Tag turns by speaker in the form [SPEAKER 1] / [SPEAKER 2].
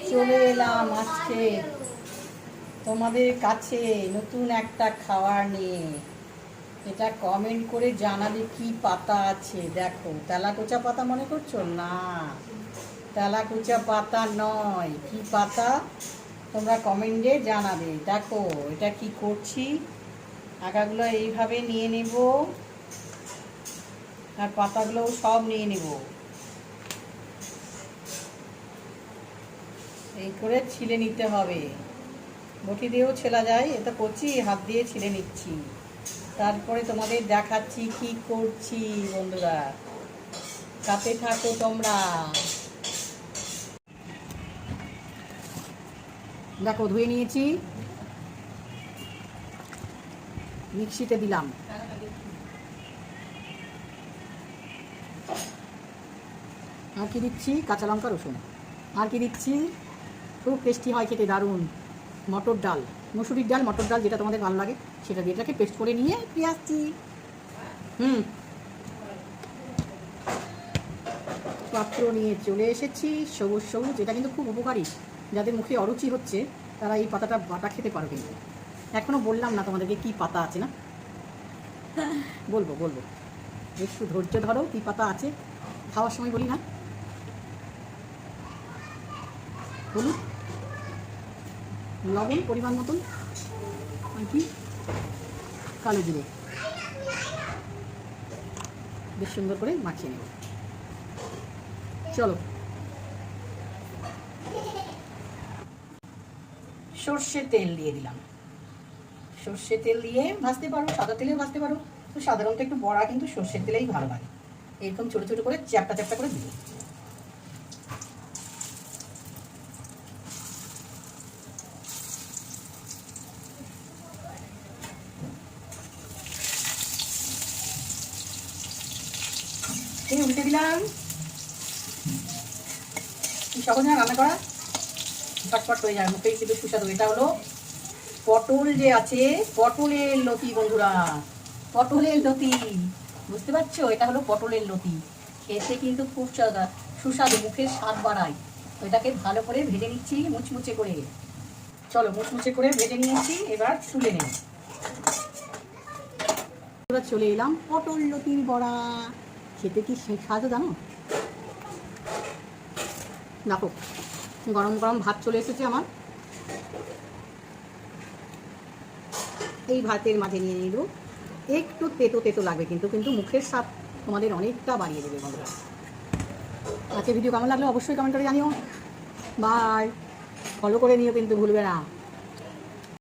[SPEAKER 1] চলে এলাম আজকে তোমাদের কাছে নতুন একটা খাবার নিয়ে। এটা কমেন্ট করে জানাবে কি পাতা আছে। দেখো, তেলাকুচা পাতা মনে করছ? না, তেলাকুচা পাতা নয়। কি পাতা? তোমরা কমেন্টে জানাবে। দেখো, এটা কি করছি? আগাগুলো এইভাবে নিয়ে নেব। আর পাতাগুলোও সব নিয়ে নেব। এই করে ছিলে নিতে হবে। বটি দিয়েও ছেলা যায় এটা করছি, হাত দিয়ে ছিলে নিচ্ছি। তারপরে তোমাদের দেখাচ্ছি কি করছি, বন্ধুরা। কাতে থাকো তোমরা। দেখো, ধুয়ে নিয়েছি। মিক্সিতে দিলাম। আর কি দিচ্ছি? কাঁচা লঙ্কা রসুন। আর কি দিচ্ছি? খুব টেস্টি হয় খেতে, দারুণ। মটর ডাল, মুসুরির ডাল, মটর ডাল যেটা তোমাদের ভালো লাগে, সেটা দিয়ে এটাকে পেস্ট করে নিয়ে আসছি হুম। পাত্র নিয়ে চলে এসেছি, সবুজ সবুজ, এটা কিন্তু খুব উপকারী। যাদের মুখে অরুচি হচ্ছে, তারা এই পাতাটা বাটা খেতে পারো কিন্তু এখনও বললাম না তোমাদেরকে কি পাতা আছে না? বলব বলব। একটু ধৈর্য ধরো, কি পাতা আছে? খাওয়ার সময় বলি না। হলুদ লবণ, পরিমাণ মতন, আর কি? কালো জিরে। বেশ সুন্দর করে মাখিয়ে নেব। চলো। সর্ষে তেল দিয়ে দিলাম। সর্ষে তেল দিয়ে ভাজতে পারো, সাদা তেলেও ভাজতে পারো। তো সাধারণত একটু বড়া কিন্তু সর্ষের তেলেই ভালো লাগে। এরকম ছোটো ছোটো করে চ্যাপটা চ্যাপটা করে দিই এই উল্টে দিলাম। সহজ না রান্না করা? ফটফট হয়ে যায় মুখেই কিন্তু সুস্বাদু। এটা হলো পটল যে আছে, পটলের লতি, বন্ধুরা। পটলের লতি, বুঝতে পারছ? এটা হলো পটলের লতি। খেতে কিন্তু খুব সুস্বাদু, মুখের স্বাদ বাড়ায়। তো এটাকে ভালো করে ভেজে নিচ্ছি, মুচমুচে করে। চলো, মুচমুচে করে ভেজে নিয়েছি, এবার তুলে নেব। এবার চলে এলাম পটল লতির বড়া। খেতে কি সে স্বাদ জানো? দেখো, গরম গরম ভাত চলে এসেছে আমার। এই ভাতের মাঝে নিয়ে নিল। একটু তেতো তেতো লাগবে কিন্তু কিন্তু মুখের স্বাদ তোমাদের অনেকটা বাড়িয়ে দেবে বন্ধুরা। আজকে ভিডিও কেমন লাগল অবশ্যই কমেন্ট করে জানিও। বাই ফলো করে নিও কিন্তু ভুলবে না।